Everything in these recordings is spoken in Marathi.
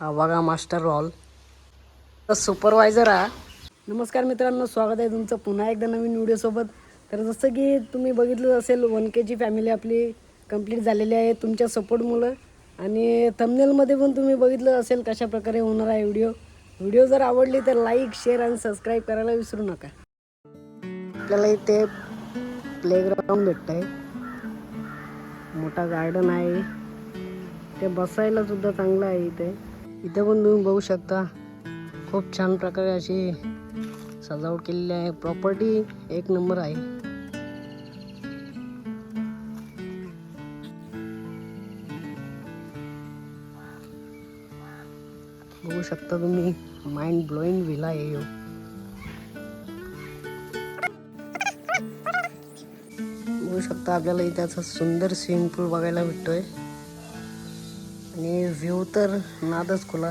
हा बघा मास्टर रॉल. सुपरवायझर हा. नमस्कार मित्रांनो स्वागत आहे तुमचं पुन्हा एकदा नवीन व्हिडिओसोबत तर जसं की तुम्ही बघितलं असेल वन केची फॅमिली आपली कंप्लीट झालेली आहे तुमच्या सपोर्टमुळं आणि थंबनेलमध्ये पण तुम्ही बघितलं असेल कशा प्रकारे होणार आहे व्हिडिओ व्हिडिओ जर आवडली तर लाईक शेअर आणि सबस्क्राईब करायला विसरू नका. आपल्याला इथे प्लेग्राऊंड भेटतं आहे मोठा गार्डन आहे. ते बसायला सुद्धा चांगलं आहे इथे. इथे पण तुम्ही बघू शकता. खूप छान प्रकारे अशी सजावट केलेली आहे. प्रॉपर्टी एक नंबर आहे. बघू शकता तुम्ही माइंड ब्लोईंग व्हिला आहे हो। बघू शकता आपल्याला इथे सुंदर स्विमिंग पूल बघायला भेटतोय. आणि व्ह्यू तर नादच खुला.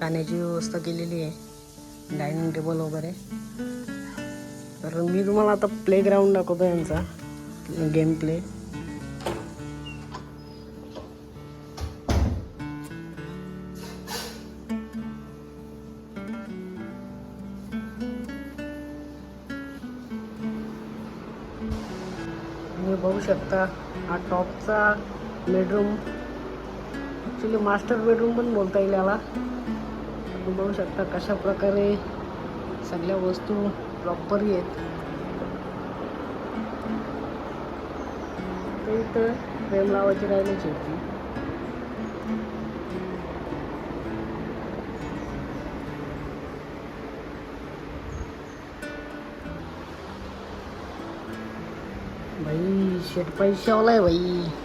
खाण्याची व्यवस्था केलेली आहे. डायनिंग टेबल वगैरे. तर मी तुम्हाला आता प्लेग्राऊंड दाखवतो यांचा. गेम प्ले तुम्ही बघू शकता हा टॉपचा बेडरूम ॲक्च्युली मास्टर बेडरूम पण बोलता येईल याला. तुम्ही बघू शकता कशा प्रकारे सगळ्या वस्तू प्रॉपरली आहेत ते इथं फ्रेम लावायची राहिलीच होती. भाई शेट पैशावाला आहे भाई.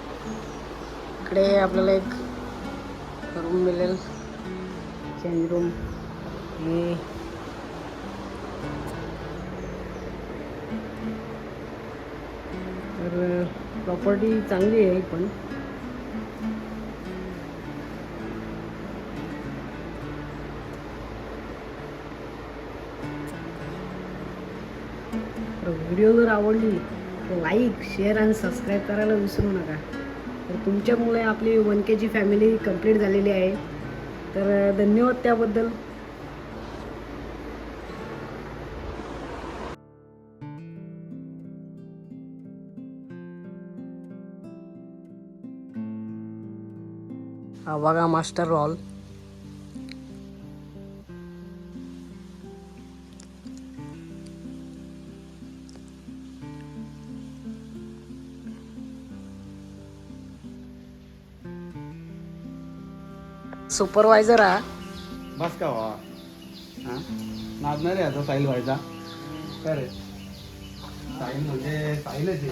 इकडे आपल्याला एक रूम मिळेल. चेंज रूम हे. तर प्रॉपर्टी चांगली आहे पण. व्हिडिओ जर आवडली तर लाईक शेअर आणि सबस्क्राईब करायला विसरू नका. तर तुमच्यामुळे आपली one K G family complete झालेली आहे. तर धन्यवाद त्याबद्दल. बघा मास्टर रॉल. सुपरवायझर हा बस का वा हां? नाचणार आहे आता साहिल व्हायचा काय रे साहिल म्हणजे साहिलच आहे.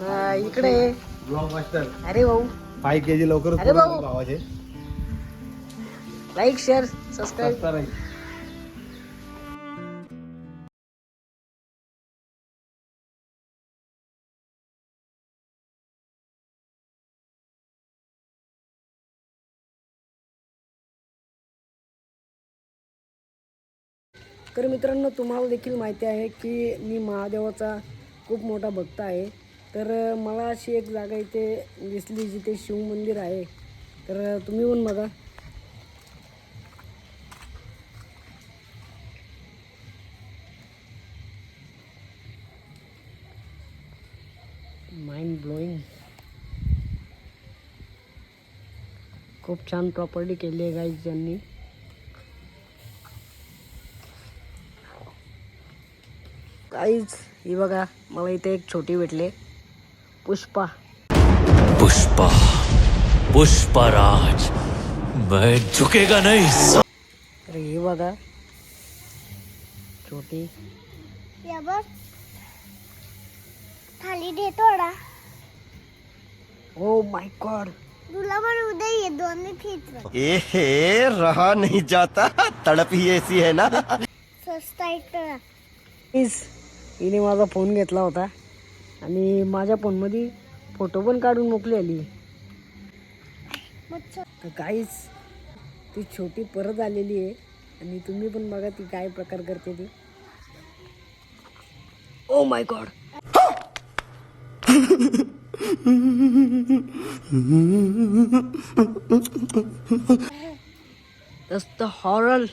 हा, इकडे. ब्लॉक मास्टर अरे भाऊ. फाय के जी अरे भाऊ. होईल भावाचे. लाईक शेअर सबस्क्राईब सस्ता तर मित्रांनो तुम्हाला देखील माहिती आहे की मी महादेवाचा खूप मोठा भक्त आहे. तर मला अशी एक जागा इथे दिसली जिथे शिव मंदिर आहे. तर तुम्ही पण बघा. माइंड ब्लोईंग खूप छान प्रॉपर्टी केली आहे गाईज त्यांनी काहीच ही बघा मला इथे एक छोटी भेटले. पुष्पा. पुष्पा. पुष्पराज मैं झुकेगा नहीं। तर ही बघा. छोटी. या बघ. खाली दे थोडा. ओ माय गॉड तुला पण उद्या ये दोन्ही फिट ए रहा नहीं जाता. तड़प ही ऐसी है ना. स्वस्त आहे. प्लीज हिने माझा फोन घेतला होता. आणि माझ्या फोनमध्ये फोटो पण काढून मोकली आली. तर काहीच ती छोटी परत आलेली आहे. आणि तुम्ही पण बघा ती काय प्रकार करते ती. ओ my god That's the horror.